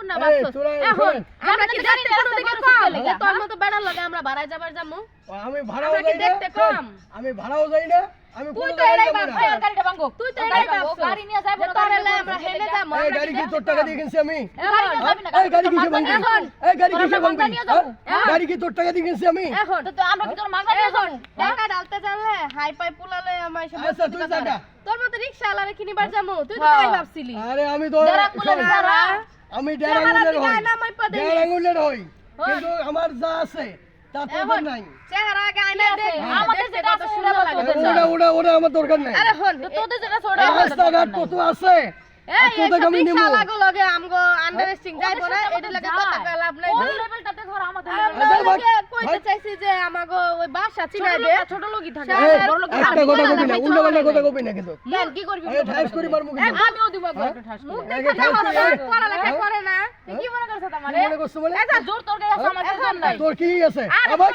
কোনটা এই, এখন আমরা কি দেখতে কোনো দিকে কম চলতে লেগা, যে তোর হ্যাঁ? মতো বেড়ার লাগে আমরা বাড়ায় যাবার যামু? আমি ভাড়াও যাই না? দেখতে কম? আমি ভাড়াও যাই না আমি তুই তো গাড়িটা ভাঙো। তুই গাড়ি নিয়ে যাব না, তোরে আমরা হেলে। এই গাড়ি কি তোর টাকা দিয়ে কিনছি আমি? এই গাড়ি ভাঙবি এই গাড়ি ভাঙবি? হ্যাঁ? গাড়ি কি তোর টাকা দিয়ে কিনছি আমি? এখন। তো- তো আমরা কি তোর মাথা নিয়ে যাব? টাকা ডালতে জানলে হাই পাই পুলালে আমার এসে আচ্ছা, তুই জাগা। তোর মতো রিকশা আলারে কিনিবার যামু? তুই তো হ্যাঁ। তাই ভাবছিলি আরে আমি তো আমি দেড় আঙুলের হই। দেড় আঙুলের হই। কিন্তু আমার যা আছে নাই। চেহারা আমাদের যেটা আছে ওটা ওটা ওটা আমার দরকার নাই। আরে হন তো তোদের যেটা আমাদের রাস্তাঘাট কত আছে। এই আর তোদের এইসব আমি রিকশা নিমু লাগো লগে আমগো আন্ডারস্টিং নাই। যাইবো না ওদের সাথে এটি লাগে আমাদের কথা যায়। লাভ নাই। ওই লেভেলটাতে ধর আমাদের আমরা level আরে ভাই, লগে কইতে ভাই। চাইছি যে আমাগো ওই বাসা ছোট লোকই থাকে। এই, আমারে? মনে করছ বলে এটা জোর তোর গায়ে আছে, আমার জোর নাই। তোর কি আছে আবার